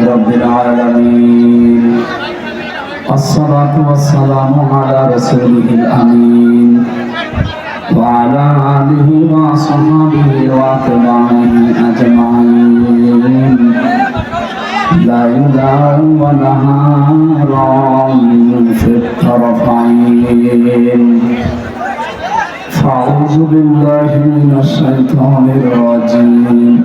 لله رب العالمين الصلاة والسلام على رسوله الأمين وعلى آله وصحبه وأتباعه أجمعين ليلا ونهارا في الطرفين فأعوذ بالله من الشيطان الرجيم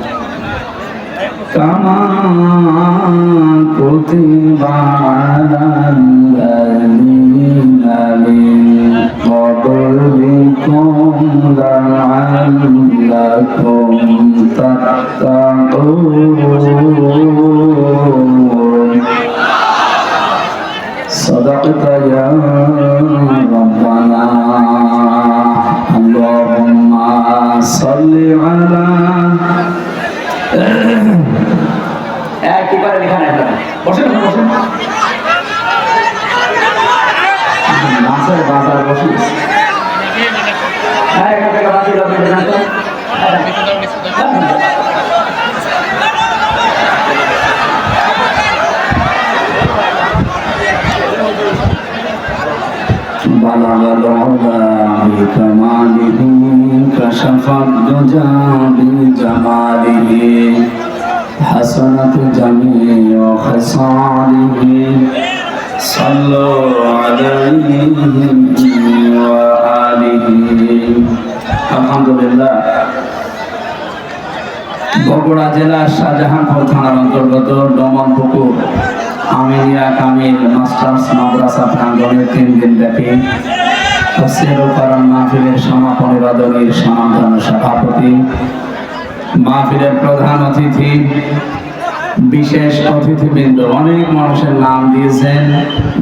كما كتب على الذين من بلغ العلا بكماله كشف الدجى بجماله حسنت جميع خصاله صلوا عليه وآله الحمد لله বগুড়া জেলার শাহজাহানপুর থানার অন্তর্গত ডমন পুকুর আমিনিয়া কামিল মাস্টার্স, মাদ্রাসা প্রাঙ্গণে তিন দিন ব্যাপী তফসির ও মাহফিলের সমাপনী বাদলীর সমাধান সভাপতি, মাহফিলের প্রধান অতিথি, বিশেষ অতিথিবৃন্দ, অনেক মানুষের নাম দিয়েছেন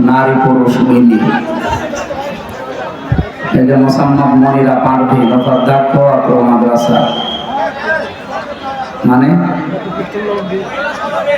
নারী পুরুষ মিলিয়ে এই যে মোসাম্মদ মনিরা পারভি অর্থাৎ দাক্ষ মাদ্রাসা। মানে?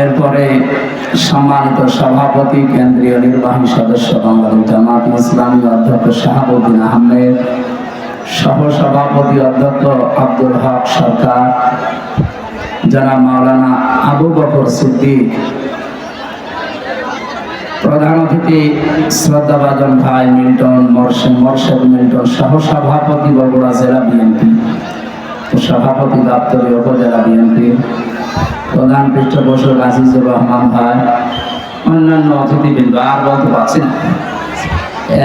এরপরে সম্মানিত সভাপতি, কেন্দ্রীয় নির্বাহী সদস্য বাংলাদেশ জামাত ইসলামী অধ্যক্ষ শাহাবুদ্দিন আহমেদ সহ সভাপতি অধ্যক্ষ আব্দুল হক সরকার, জনাব মাওলানা আবু বকর সিদ্দিক, প্রধান অতিথি শ্রদ্ধাভাজন ভাই মিল্টন মর্শেদ মর্শেদ মিল্টন সহ সভাপতি বগুড়া জেলা বিএনপি, সভাপতি দপ্তরে উপজেলা বিএনপি প্রধান পৃষ্ঠপোষক আজিজুর রহমান ভাই, অন্যান্য অতিথিবৃন্দ আর বলতে পারছি না।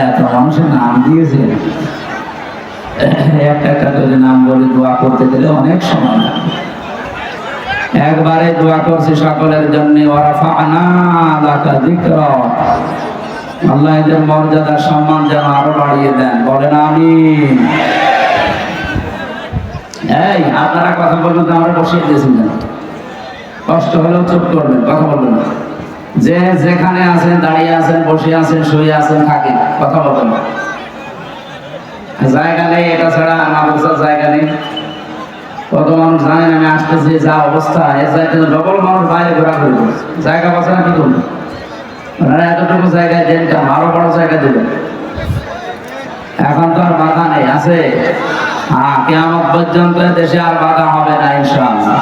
এত মানুষের নাম দিয়েছে। একটা একটা করে নাম বলে দোয়া করতে গেলে অনেক সময় একবারে দোয়া করছি সকলের জন্য আল্লাহ এদের মর্যাদা সম্মান যেন আরও বাড়িয়ে দেন। বলেন আমি এই, আপনারা কথা বলবেন তো আমরা বসিয়ে দিয়েছিলেন কষ্ট হলেও চুপ করবেন, কথা বলবেন না। যে যেখানে আছেন, দাঁড়িয়ে আছেন, বসে আছেন, শুয়ে আছেন থাকে কথা বলবেন না। জায়গা নেই, এটা ছাড়া মাদ্রাসার জায়গা নেই। কত মানুষ জানেন আমি আসতেছি, যা অবস্থা এ জায়গায় ডবল মানুষ বাইরে ঘোরাঘুরি করছে। জায়গা পাচ্ছে না কি করবে? এতটুকু জায়গায় দেন কেন আরও বড় জায়গা দেবেন এখন তো আর বাধা নেই, আছে। হ্যাঁ কেমন পর্যন্ত দেশে আর বাধা হবে না, ইনশাআল্লাহ।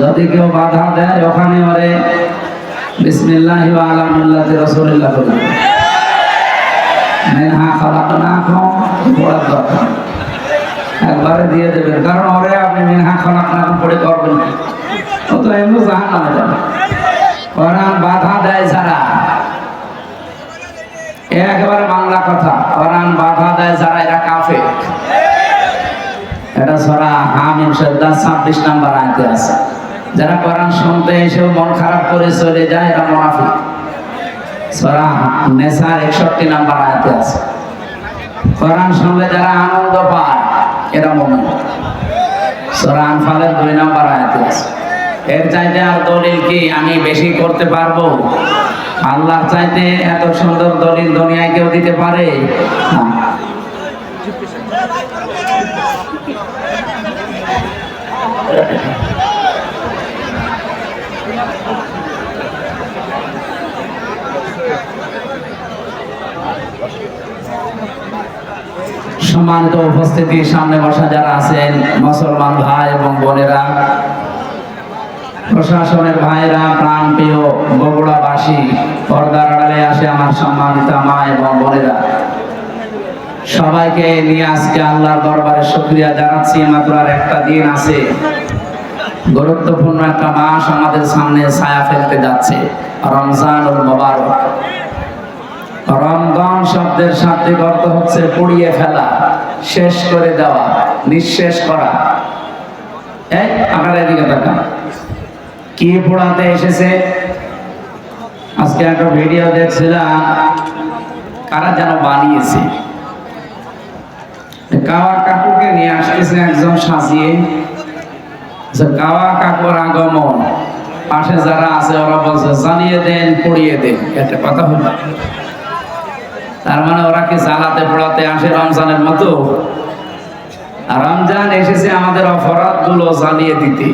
যদি কেউ বাধা দেয় ওখানে ওরে বিসমিল্লাহ আলহামদুল্লাহ রসুল্লাহ বলে মেনহা খালাকনাকুম পড়ার দরকার। একবারে দিয়ে দেবেন। কারণ ওরে আপনি মেনহা খালাকনাকুম পড়ে করবেন না। ও তো এমনি জাহান নামে যাবে। বাধা দেয় যারা। একেবারে বাংলা কথা। কোরআন বাধা দেয় যারা, এরা কাফে এটা সরা হামিম সৈদার ছাব্বিশ নাম্বার আয়তে আছে। যারা কোরআন শুনতে এসেও মন খারাপ করে চলে যায়, এরা মুনাফিক। সরা নেসার একষট্টি নাম্বার আয়তে আছে। কোরআন শুনলে যারা আনন্দ পায়, এরা মুমিন। সরা আনফালের দুই নাম্বার আয়াতে আছে। এর চাইতে আর দলিল কি আমি বেশি করতে পারব? আল্লাহর চাইতে এত সুন্দর দলিল দুনিয়ায় কেউ দিতে পারে? না। সম্মানিত উপস্থিতি, সামনে বসা যারা আছেন, মুসলমান ভাই এবং বোনেরা, প্রশাসনের ভাইরা প্রাণ প্রিয় বগুড়াবাসী, পর্দার আড়ালে আসে আমার সম্মানিত মা এবং বোনেরা। সবাইকে নিয়ে আজকে আল্লাহর দরবারে শুক্রিয়া জানাচ্ছি, মাত্র আর একটা দিন আছে। গুরুত্বপূর্ণ একটা মাস আমাদের সামনে ছায়া ফেলতে যাচ্ছে, রমজানুল মোবারক। রমজান শব্দের শাব্দিক অর্থ হচ্ছে পুড়িয়ে ফেলা, শেষ করে দেওয়া, নিঃশেষ করা। কি পোড়াতে এসেছে? আজকে একটা ভিডিও দেখছিলাম, কারা যেন বানিয়েছে। কাওয়া কাকুকে নিয়ে আসতেছে একজন সাজিয়ে। কাওয়া কাকুর আগমন, পাশে যারা আছে, ওরা বলছে, জানিয়ে দেন, পড়িয়ে দেন। একটা কথা হলো। তার মানে ওরা কি জ্বালাতে পোড়াতে আসে রমজানের মতো? রমজান এসেছে আমাদের অপরাধগুলো জ্বালিয়ে দিতে।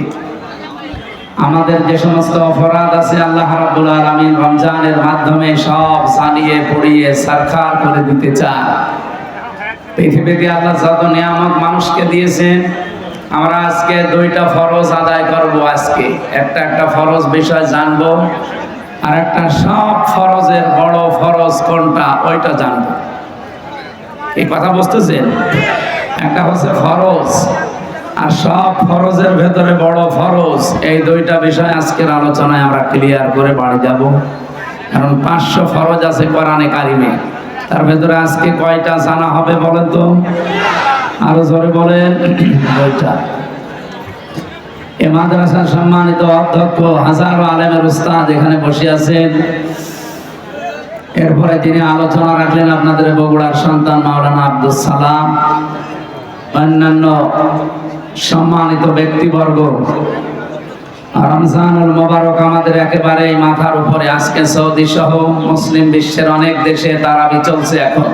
আমাদের যে সমস্ত অপরাধ আছে আল্লাহ রাব্বুল আলামিন রমজানের মাধ্যমে সব জ্বালিয়ে পড়িয়ে সরকার করে দিতে চান। পৃথিবীতে আল্লাহ যত নিয়ামত মানুষকে দিয়েছেন, আমরা আজকে দুইটা ফরজ আদায় করব আজকে। একটা একটা ফরজ বিষয় জানব আর একটা সব ফরজের বড় ফরজ কোনটা ওইটা জানব। এই কথা বুঝতেছেন একটা হচ্ছে ফরজ আর সব ফরজের ভেতরে বড় ফরজ। এই দুইটা বিষয় আজকের আলোচনায় আমরা ক্লিয়ার করে বাড়ি যাব। কারণ পাঁচশো ফরজ আছে কোরআনে কারিমে। তার ভেতরে আজকে কয়টা জানা হবে বলেন তো? আরও জোরে বলেন। দুইটা। এ মাদ্রাসার সম্মানিত অধ্যক্ষ হাজারো আলেমের উস্তাদ এখানে বসে আছেন। এরপরে তিনি আলোচনা রাখলেন আপনাদের বগুড়ার সন্তান মাওলানা আব্দুল সালাম। অন্যান্য সম্মানিত ব্যক্তিবর্গ। রমজানুল মোবারক আমাদের একেবারে মাথার উপরে আজকে সৌদি সহ মুসলিম বিশ্বের অনেক দেশে তারাবি চলছে এখন।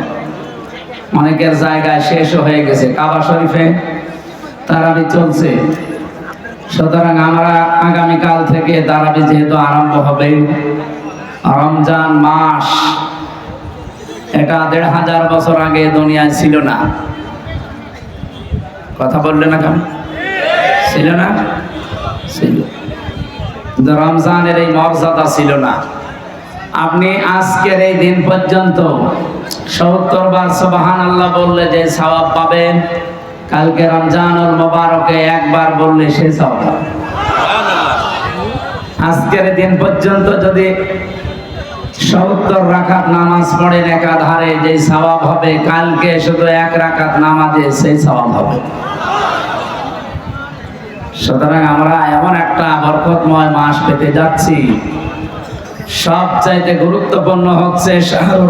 অনেকের জায়গায় শেষও হয়ে গেছে। কাবা শরীফে তারাবি চলছে। সুতরাং আমরা আগামীকাল থেকে তারাবি যেহেতু আরম্ভ হবে, রমজান মাস, এটা দেড় হাজার বছর আগে দুনিয়ায় ছিল না। কথা বললে না কেন? ছিল না? ছিল। রমজানের এই মর্যাদা ছিল না। আপনি আজকের এই দিন পর্যন্ত সত্তর বার সুবাহান আল্লাহ বললে যে সওয়াব পাবেন কালকে রমজানুল মোবারকে একবার বললে সে সওয়াব আজকের দিন পর্যন্ত যদি সত্তর রাকাত নামাজ পড়েন একাধারে যে সওয়াব হবে, কালকে শুধু এক রাকাত নামাজে সেই সওয়াব হবে। সুতরাং আমরা এমন একটা বরকতময় মাস পেতে যাচ্ছি। সবচাইতে গুরুত্বপূর্ণ হচ্ছে শাহরু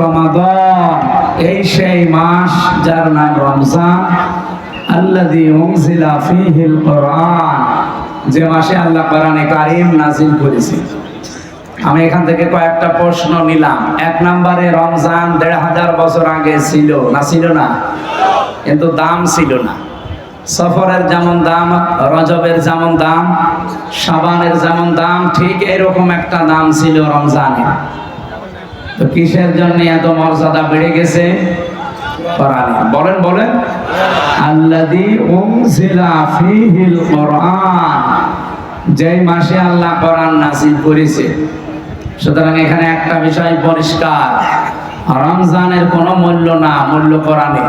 এই সেই মাস যার নাম রমজান। আল্লাযী উনজিলা ফীহিল কোরআন যে মাসে আল্লাহ কোরআনে কারীম নাজিল করেছে। আমি এখান থেকে কয়েকটা প্রশ্ন নিলাম। এক নম্বরে, রমজান দেড় হাজার বছর আগে ছিল না ছিল না? কিন্তু দাম ছিল না। সফরের যেমন দাম, রজবের যেমন দাম, সাবানের যেমন দাম, ঠিক এরকম একটা দাম ছিল রমজানের তো কিসের জন্য এত মর্যাদা বেড়ে গেছে? কোরআনে বলেন বলেন। আল্লাযী উনজিলা ফীহিল কোরআন যেই মাসে আল্লাহ কোরআন নাযিল করেছে সুতরাং এখানে একটা বিষয় পরিষ্কার। রমজানের কোনো মূল্য না মূল্য কোরআনে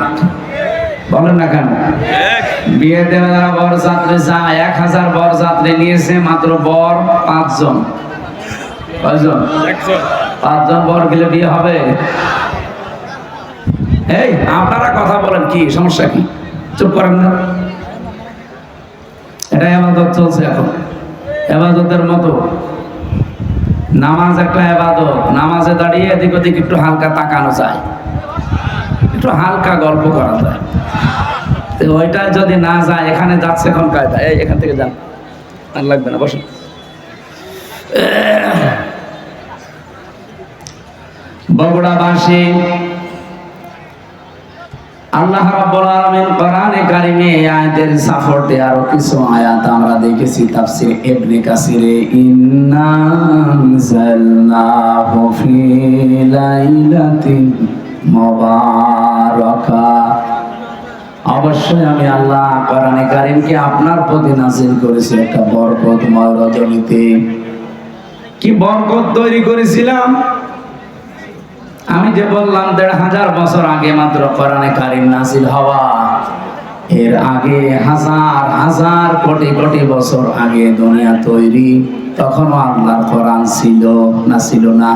বলেন না কেন? বিয়ে দেওয়া যারা বরযাত্রী যায় এক হাজার বরযাত্রী নিয়েছে মাত্র বর পাঁচজন। কয়জন? পাঁচজন বর গেলে বিয়ে হবে? এই, আপনারা কথা বলেন, কি সমস্যা কি? চুপ করেন না। এটা এবাদত চলছে এখন। এবাদতের মতো। নামাজ একটা এবাদত। নামাজে দাঁড়িয়ে এদিক ওদিক একটু হালকা তাকানো যায়। একটু হালকা গল্প করা যায়। ওইটা যদি না যায়, এখানে যাচ্ছে এখন কায়দা। এই, এখান থেকে যান। আর লাগবে না, বসুন। বগুড়াবাসী আল্লাহ রাব্বুল আলামিন কোরআনে কারিমে আয়াতের সাপোর্টে আরও কিছু আয়াত আমরা দেখেছি, তাফসীর ইবনে কাসিরে, ইন্না আনজালনাহু ফি লাইলাতিন মুবারাকা। অবশ্যই আমি আল্লাহ কোরআনে কারিমকে আপনার প্রতি নাজিল করেছি একটা বরকতময় রজনীতে। কি বরকত তৈরি করেছিলাম? আমি যে বললাম দেড় হাজার বছর আগে মাত্র কোরআনে কারিম নাসিল হওয়া, এর আগে হাজার হাজার কোটি কোটি বছর আগে দুনিয়া তৈরি, তখনও আল্লাহর কোরআন ছিল না ছিল না,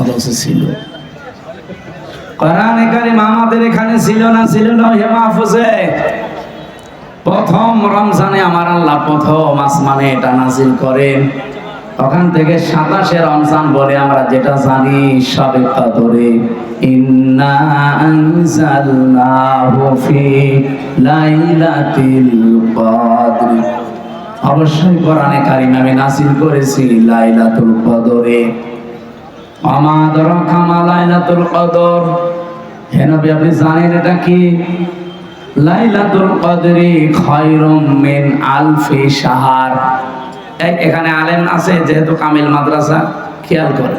অবশ্য ছিল। কোরআনে কারিম আমাদের এখানে ছিল না ছিল না হে মাহফুজে। প্রথম রমজানে আমার আল্লাহ প্রথম আসমানে এটা নাজিল করেন। ওখান থেকে সাতাশে রমজান বলে আমরা যেটা জানি, সবে কদরে। ইন্না আনজালনাহু ফি লাইলাতিল কদর। অবশ্যই কোরআনে কারিম আমি নাসিল করেছি, লাইলাতুল কদরে। আমাদের কামা লাইলাতুল কদর। হে আপনি জানেন এটা কি? লাইলাতুল কদরি খায়রুম মিন আলফি এই এখানে আলেম আছে, যেহেতু কামিল মাদ্রাসা, খেয়াল করে।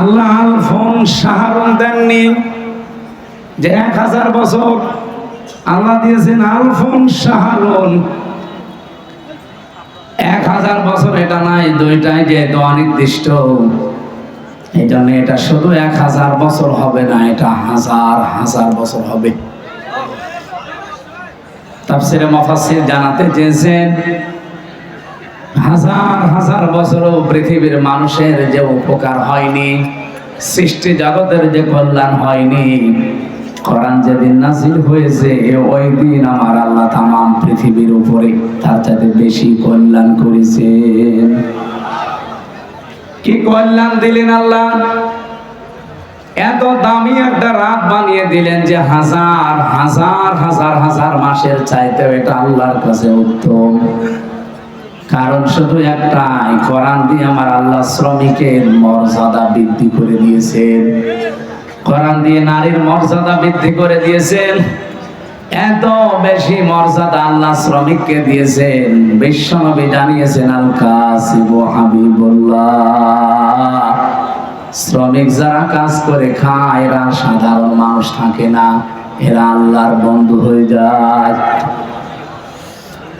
আল্লাহ আলফুন শাহরুন দেননি, যে এক হাজার বছর আল্লাহ দিয়েছেন আলফুন শাহরুন এক হাজার বছর এটা নাই, দুইটাই যেহেতু অনির্দিষ্ট। এই জন্য এটা শুধু এক হাজার বছর হবে না, এটা হাজার হাজার বছর হবে। তাফসিরে মফাসির জানাতে চেয়েছেন হাজার হাজার বছরও পৃথিবীর মানুষের যে উপকার হয়নি, সৃষ্টি জগতের যে কল্যাণ হয়নি, কোরআন যেদিন নাজিল হয়েছে ওই দিন আমার আল্লাহ তামাম পৃথিবীর উপরে তার চাইতে বেশি কল্যাণ করেছেন কি কল্যাণ দিলেন আল্লাহ? এত দামি একটা রাত বানিয়ে দিলেন যে হাজার হাজার হাজার হাজার মাসের চাইতে এটা আল্লাহর কাছে উত্তম। কারণ শুধু একটাই, কোরআন দিয়ে আমার আল্লাহ শ্রমিকের মর্যাদা বৃদ্ধি করে দিয়েছেন। কোরআন দিয়ে নারীর মর্যাদা বৃদ্ধি করে দিয়েছেন। এত বেশি মর্যাদা আল্লাহ শ্রমিককে দিয়েছেন। বিশ্বনবী জানিয়েছেন, আল কাসিব হাবিবুল্লাহ। শ্রমিক যারা কাজ করে খায়, এরা সাধারণ মানুষ থাকে না। এরা আল্লাহর বন্ধু হয়ে যায়।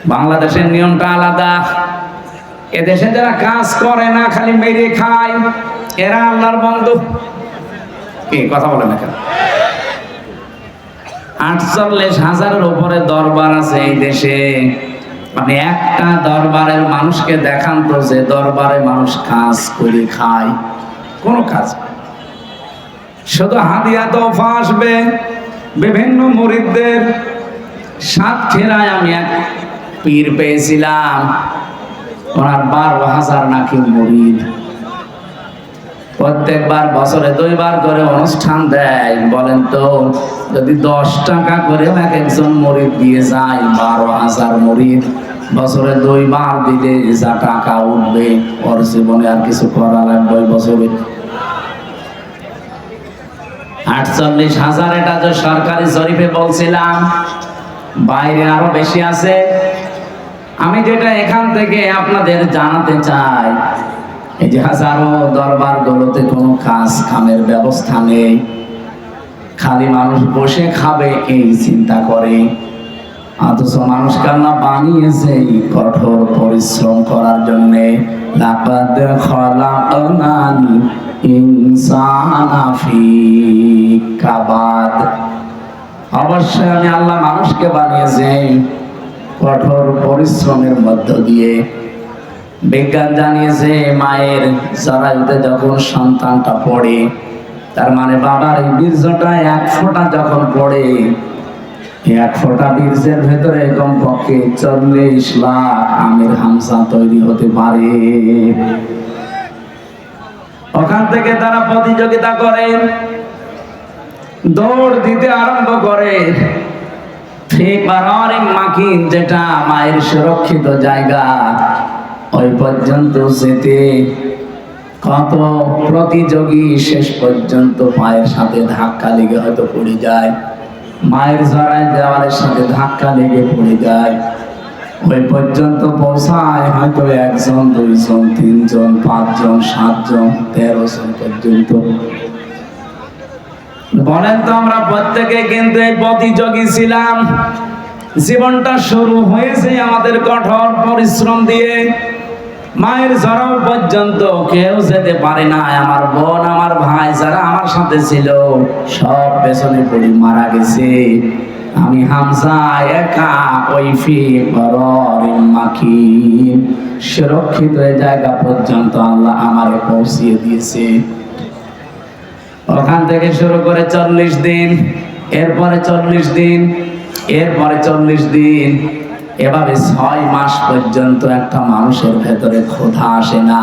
বাংলাদেশের নিয়মটা আলাদা। এদেশে যারা কাজ করে না, খালি মেরে খায়, এরা আল্লাহর বন্ধু। কি, কথা বলে না আটচল্লিশ হাজারের উপরে দরবার আছে এই দেশে। মানে একটা দরবারের মানুষকে দেখান তো যে দরবারে মানুষ কাজ করে খায়। কোনো কাজ। শুধু হাদিয়া তোফা আসবে, বিভিন্ন মরিদদের মুরিদদের সাতক্ষীরায় আমি এক পীর পেয়েছিলাম। ওনার বারো হাজার নাকি মুরিদ। প্রত্যেকবার বছরে দুইবার করে অনুষ্ঠান দেয়। বলেন তো, যদি দশ টাকা করে এক একজন মরিদ দিয়ে যায়, বারো হাজার মরিদ, বছরে দুইবার দিলে যা টাকা উঠবে, ওর জীবনে আর কিছু করা লাগবে ওই বছরে। আটচল্লিশ হাজার এটা যে সরকারি জরিপে বলছিলাম, বাইরে আরও বেশি আছে। আমি যেটা এখান থেকে আপনাদের জানাতে চাই, এই যে হাজারো দরবার গুলোতে কোনো কাজ কামের ব্যবস্থা নেই। খালি মানুষ বসে খাবে, এই চিন্তা করে। অথচ মানুষ কান্না বানিয়েছে কঠোর পরিশ্রম করার জন্যে। কাবাদ। অবশ্যই আমি আল্লাহ মানুষকে বানিয়েছি। কঠোর পরিশ্রমের মধ্য দিয়ে বিজ্ঞান জানিয়েছে, মায়ের জরায়ুতে যখন সন্তানটা পড়ে, তার মানে বাবার এই বীর্যটা এক ফোঁটা যখন পড়ে এক ফোঁটা বীর্যের ভেতরে কমপক্ষে চল্লিশ লাখ আমির হামসা তৈরি হতে পারে। ওখান থেকে তারা প্রতিযোগিতা করে, দৌড় দিতে আরম্ভ করে। ঠিক যেটা মায়ের সুরক্ষিত জায়গা, ওই পর্যন্ত যেতে কত প্রতিযোগী শেষ পর্যন্ত পায়ের সাথে ধাক্কা লেগে হয়তো পড়ে যায়। মায়ের জড়ায় দেওয়ালের সাথে ধাক্কা লেগে পড়ে যায়। ওই পর্যন্ত পৌঁছায় হয়তো একজন, দুইজন, তিনজন, পাঁচজন, সাতজন তেরো জন পর্যন্ত। বলেন তো আমরা প্রত্যেকে কিন্তু এই প্রতিযোগী ছিলাম। জীবনটা শুরু হয়েছে আমাদের কঠোর পরিশ্রম দিয়ে। মায়ের জড়াও পর্যন্ত কেউ যেতে পারে না। আমার বোন, আমার ভাই যারা আমার সাথে ছিল, সব পেছনে পড়ি মারা গেছে। আমি হামসা একা মাখি। সুরক্ষিত জায়গা পর্যন্ত আল্লাহ আমারে পৌঁছিয়ে দিয়েছে। ওখান থেকে শুরু করে চল্লিশ দিন, এরপরে চল্লিশ দিন, এরপরে চল্লিশ দিন। এভাবে ছয় মাস পর্যন্ত একটা মানুষের ভেতরে ক্ষুধা আসে না।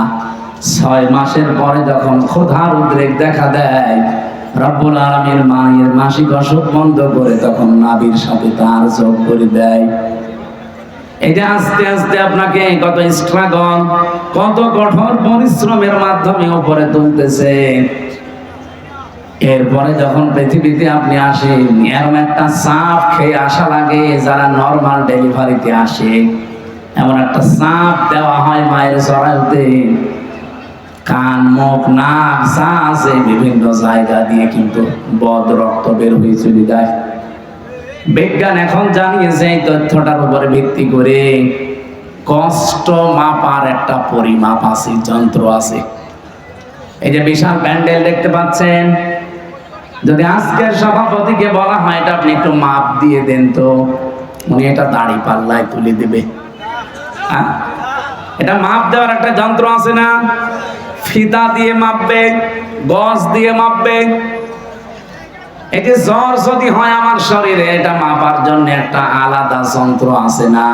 ছয় মাসের পরে যখন ক্ষুধার উদ্রেক দেখা দেয়, রব্বুল আলমীর মায়ের মাসিক অসুখ বন্ধ করে তখন নাবির সাথে তার যোগ করে দেয়। এটা আস্তে আস্তে আপনাকে কত স্ট্রাগল কত কঠোর পরিশ্রমের মাধ্যমে উপরে তুলতেছে। এরপরে যখন পৃথিবীতে আপনি আসেন এরকম একটা চাপ খেয়ে আসা লাগে যারা নর্মাল ডেলিভারিতে আসে। এমন একটা চাপ দেওয়া হয় মায়ের জড়াইতে কান, মুখ, নাক যা আছে বিভিন্ন জায়গা দিয়ে কিন্তু বদ রক্ত বের হয়ে চলে যায়। বিজ্ঞান এখন জানিয়েছে এই তথ্যটার উপরে ভিত্তি করে কষ্ট মাপার একটা পরিমাপ আছে, যন্ত্র আছে। এই যে বিশাল প্যান্ডেল দেখতে পাচ্ছেন যদি আজকের সভাপতিকে বলা হয়, এটা আপনি একটু মাপ দিয়ে দেন তো। উনি এটা দাড়ি পাল্লায় তুলে দেবে? এটা মাপ দেওয়ার একটা যন্ত্র আছে না? ফিতা দিয়ে মাপবে, গজ দিয়ে মাপবে। এই যে জ্বর যদি হয় আমার শরীরে, এটা মাপার জন্য একটা আলাদা যন্ত্র আছে না?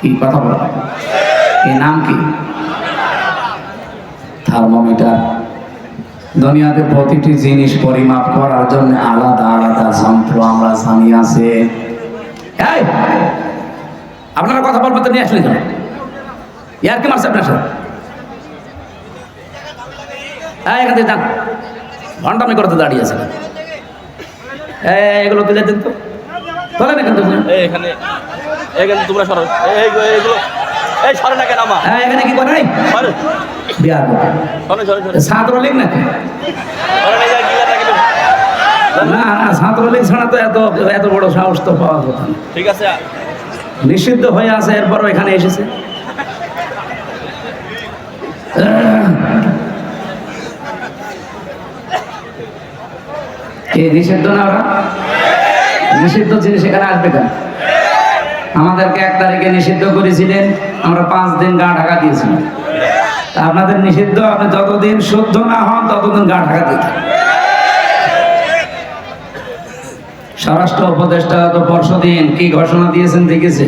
কি কথা বলা এই নাম কি? থার্মোমিটার। দুনিয়াতে প্রতিটি জিনিস পরিমাপ করার জন্য আলাদা আলাদা যন্ত্র আমরা জানি আছে। আপনারা কথা বলবেন তো নিয়ে আসলেন কেন? ইয়ার কি মারছে আপনার সাথে হ্যাঁ এখান থেকে যান। ঘন্টামি করতে দাঁড়িয়ে আছে এগুলো তুলে দিন তো। তোলেন এখান থেকে? এখানে। এখানে তোমরা সরো। এই এইগুলো এই সরে না কেন আমা হ্যাঁ এখানে কি করে সরে। সরে ছাত্রলীগ নাকি? না না ছাত্রলীগ ছাড়া তো এত এত বড় সাহস তো পাওয়া কথা ঠিক আছে। নিষিদ্ধ হয়ে আছে এরপরও এখানে এসেছে। কে নিষিদ্ধ না ওরা? নিষিদ্ধ জিনিস এখানে আসবে কেন? আমাদেরকে এক তারিখে নিষিদ্ধ করেছিলেন আমরা পাঁচ দিন গা ঢাকা দিয়েছিলাম। আপনাদের নিষিদ্ধ, আপনি যতদিন শুদ্ধ না হন, ততদিন গা ঢাকা দিতেন স্বরাষ্ট্র উপদেষ্টা তো পরশুদিন কি ঘোষণা দিয়েছেন দেখেছে।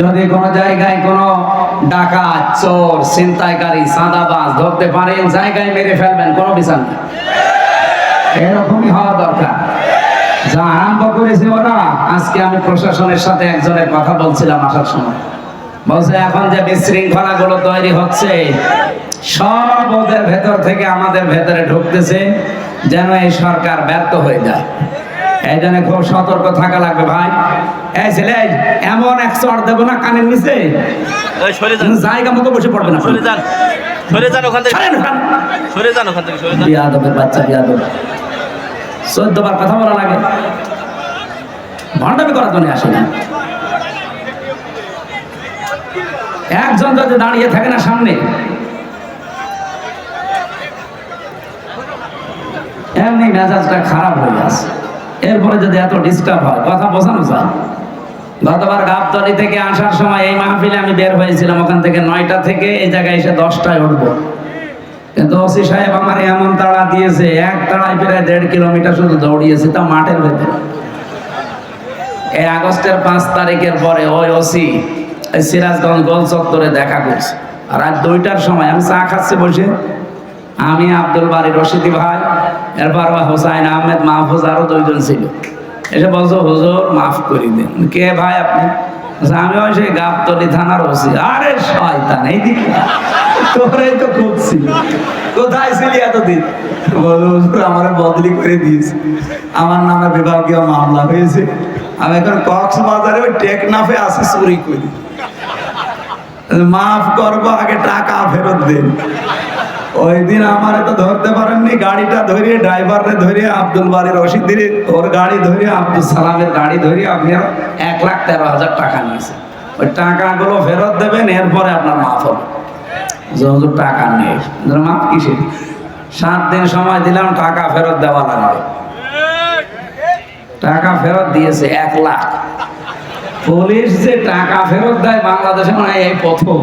যদি কোনো জায়গায় কোনো ডাকাত, চোর, ছিনতাইকারী সাদাবাজ ধরতে পারেন জায়গায় মেরে ফেলবেন, কোনো বিচার নেই। এরকমই হওয়া দরকার। যা আরম্ভ করেছে ওরা, আজকে আমি প্রশাসনের সাথে একজনের কথা বলছিলাম আসার সময়। বলছে এখন যে বিশৃঙ্খলা গুলো তৈরি হচ্ছে সব ওদের ভেতর থেকে আমাদের ভেতরে ঢুকতেছে যেন এই সরকার ব্যর্থ হয়ে যায়। এই জন্য খুব সতর্ক থাকা লাগবে ভাই। এই ছেলে এমন এক চড় দেবো না কানের নিচে। জায়গা মতো বসে পড়বে না। সরে যান। সরে যান ওখান থেকে। ছাড়েন, ছাড়েন। সরে যান ওখান থেকে সরে যান। বিয়াদবের বাচ্চা বিয়াদব। চোদ্দ বার কথা বলা লাগে। ভণ্ডামি করার জন্য আসে না। একজন যদি দাঁড়িয়ে থাকে না সামনে, এমনি মেজাজটা খারাপ হয়ে আছে এরপরে যদি এত ডিস্টার্ব হয়, কথা বোঝানো যায়। গতবার গাবতলি থেকে আসার সময় এই মাহফিলে আমি বের হয়েছিলাম, ওখান থেকে নয়টা থেকে এই জায়গায় এসে দশটায় উঠবো। কিন্তু ওসি সাহেব আমার এমন তাড়া দিয়েছে, এক তাড়ায় প্রায় দেড় কিলোমিটার শুধু দৌড়িয়েছে, তা মাঠের ভেতরে। এই আগস্টের পাঁচ তারিখের পরে ওই ওসি সিরাজগঞ্জ গোল চত্বরে দেখা করছে। রাত দুইটার সময় আমি চা খাচ্ছি বসে। আমি, আব্দুল বাড়ি রশিদি ভাই, এরপর হোসাইন আহমেদ, মাহফুজ আরও দুইজন ছিল। এসে বলছো, হুজুর, মাফ করে দিন। কে ভাই আপনি? আমি ওই সেই গাবতলি থানার ওসি। আরে শয়তান, এই দিকে তোরাই তো খুঁজছি। কোথায় ছিলি এতদিন? হুজুর, আমার বদলি করে দিয়েছে। আমার নামে বিভাগীয় মামলা হয়েছে। আমি এখন কক্সবাজারে ওই টেকনাফে আসি চুরি করি। মাফ করব, আগে টাকা ফেরত দিন। ওই দিন আমার তো ধরতে পারেননি, গাড়িটা ধরিয়ে ড্রাইভারে ধরিয়ে, আব্দুল বাড়ি রশিদির, ওর গাড়ি ধরিয়ে, আব্দুল সালামের গাড়ি ধরিয়ে আপনি আর এক লাখ তেরো হাজার টাকা নিয়েছে ওই টাকাগুলো ফেরত দেবেন, এরপরে আপনার মাফ হবে। যত টাকা নেই। মাফ কিসে সাত দিন সময় দিলাম, টাকা ফেরত দেওয়া লাগবে। টাকা ফেরত দিয়েছে এক লাখ। পুলিশ যে টাকা ফেরত দেয় বাংলাদেশে মানে এই প্রথম।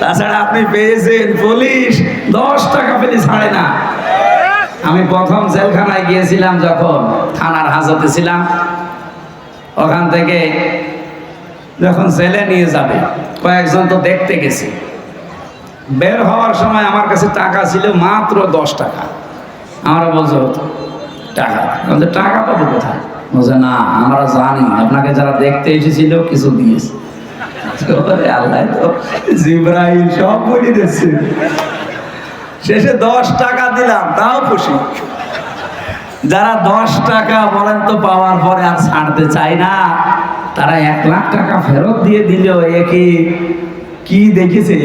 তাছাড়া আপনি পেয়েছেন পুলিশ, দশ টাকা পেলে ছাড়ে না। আমি প্রথম জেলখানায় গিয়েছিলাম যখন থানার হাজতে ছিলাম। ওখান থেকে যখন জেলে নিয়ে যাবে, কয়েকজন তো দেখতে গেছে। বের হওয়ার সময় আমার কাছে টাকা ছিল মাত্র দশ টাকা। আমরা বলছো, টাকা? টাকা পাবো কোথায়? বলছে না, আমরা জানি। আপনাকে যারা দেখতে এসেছিল, কিছু দিয়েছে। আল্লাহ তো জিব্রাইল সব বলে দিচ্ছে শেষে দশ টাকা দিলাম, তাও খুশি। যারা দশ টাকা বলেন তো পাওয়ার পরে আর ছাড়তে চায় না, তারা এক লাখ টাকা ফেরত দিয়ে দিল এ কি দেখেছে?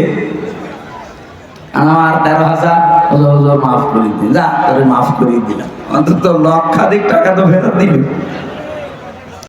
আমার তেরো হুজুর। মাফ করে দিন। যা, তোরে মাফ করে দিলাম। অন্তত লক্ষাধিক টাকা তো ফেরত দিল